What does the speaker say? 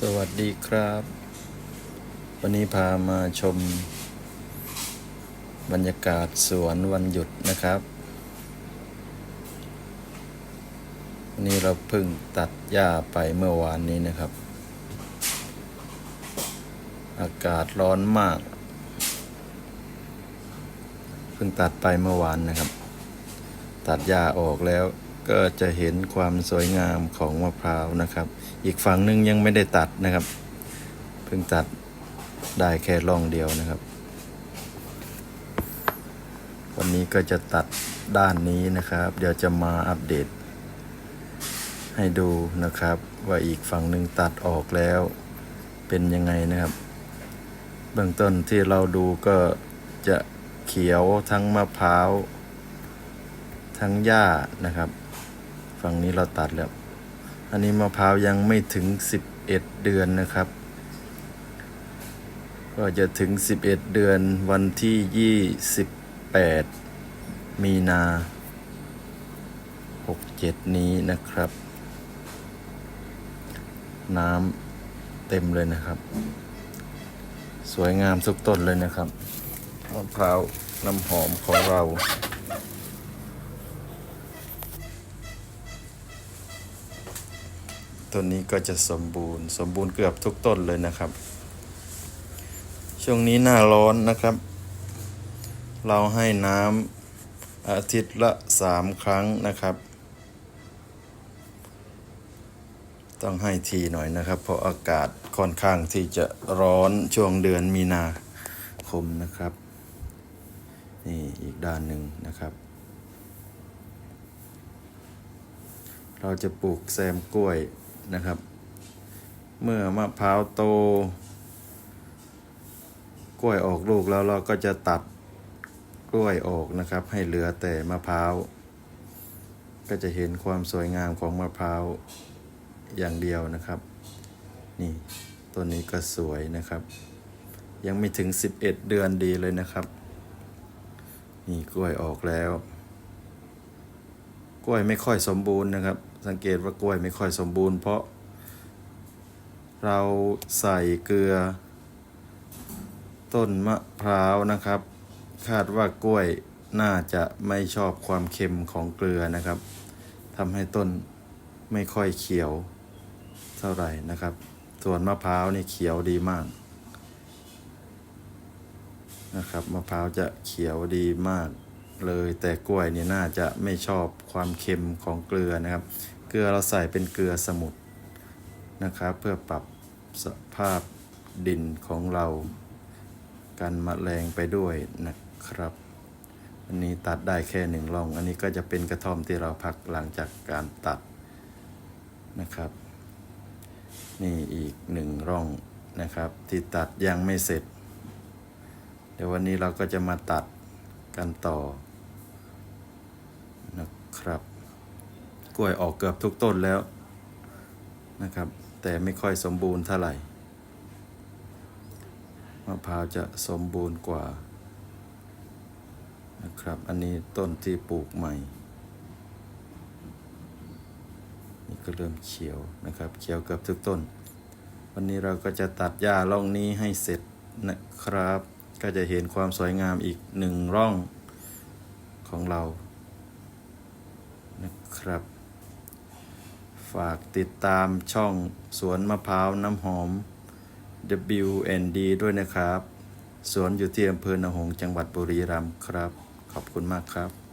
สวัสดีครับ วันนี้พามาชม บรรยากาศสวนวันหยุดนะครับ วันนี้เราเพิ่งตัดหญ้าไปเมื่อวานนี้นะครับ อากาศร้อนมาก เพิ่งตัดไปเมื่อวานนะครับ ตัดหญ้าออกแล้ว ก็จะเห็นความสวยงามของมะพร้าวนะครับ อีกฝั่งหนึงยังไม่ได้ตัดนะครับ เพิ่งตัดได้แค่ร่องเดียวนะครับ วันนี้ก็จะตัดด้านนี้นะครับ เดี๋ยวจะมาอัปเดต ให้ดูนะครับ ว่าอีกฝั่งหนึ่งตัดออกแล้ว เป็นยังไงนะครับ เบื้องต้นที่เราดูก็จะเขียวทั้งมะพร้าว ทั้งหญ้านะครับ ฝั่งนี้เราตัดแล้ว อันนี้มะพร้าวยังไม่ถึง 11 เดือนนะครับ ก็จะถึง 11 เดือนวันที่ 28 มีนา 67 นี้นะครับ น้ำเต็มเลยนะครับ สวยงามทุกต้นเลยนะครับมะพร้าวน้ำหอมของเรา ต้นนี้ก็จะสมบูรณ์ สมบูรณ์เกือบทุกต้นเลยนะครับ ช่วงนี้หน้าร้อนนะครับ เราให้น้ำอาทิตย์ละสามครั้งนะครับ ต้องให้ทีหน่อยนะครับ เพราะอากาศค่อนข้างที่จะร้อนช่วงเดือนมีนาคมนะครับ นี่อีกด้านหนึ่งนะครับเราจะปลูกแซมกล้วย นะครับ เมื่อมะพร้าวโต กล้วยออกลูกแล้วเราก็จะตัดกล้วยออกนะครับ ให้เหลือแต่มะพร้าวก็จะเห็นความสวยงามของมะพร้าวอย่างเดียวนะครับ นี่ต้นนี้ก็สวยนะครับ ยังไม่ถึง 11 เดือนดีเลยนะครับ นี่กล้วยออกแล้ว กล้วยไม่ค่อยสมบูรณ์นะครับ สังเกตว่ากล้วยไม่ค่อยสมบูรณ์ เพราะเราใส่เกลือ ต้นมะพร้าวนะครับ คาดว่ากล้วยน่าจะไม่ชอบความเค็มของเกลือนะครับทำให้ต้นไม่ค่อยเขียวเท่าไหร่นะครับ ส่วนมะพร้าวนี่เขียวดีมากนะครับมะพร้าวจะเขียวดีมาก เลย แต่กล้วยนี่ยน่าจะไม่ชอบความเค็มของเกลือนะครับ เกลือเราใส่เป็นเกลือสมุทรนะครับ เพื่อปรับสภาพดินของเรากันมแมลงไปด้วยนะครับ อันนี้ตัดได้แค่หนึ่งร่อง อันนี้ก็จะเป็นกระท่อมที่เราพักหลังจากการตัดนะครับ นี่อีกหนึ่งร่องนะครับ ที่ตัดยังไม่เสร็จ เดี๋ยววันนี้เราก็จะมาตัดกันต่อ นะครับ กล้วยออกเกือบทุกต้นแล้วนะครับ แต่ไม่ค่อยสมบูรณ์เท่าไหร่มะพร้าวจะสมบูรณ์กว่านะครับ อันนี้ต้นที่ปลูกใหม่ นี่ก็เริ่มเขียวนะครับ เขียวเกือบทุกต้น วันนี้เราก็จะตัดหญ้าร่องนี้ให้เสร็จนะครับ ก็จะเห็นความสวยงามอีกหนึ่งร่องของเรา นะครับ ฝากติดตามช่องสวนมะพร้าวน้ำหอม WND ด้วยนะครับ สวนอยู่ที่อำเภอหนองหงจังหวัดบุรีรัมย์ครับ ขอบคุณมากครับ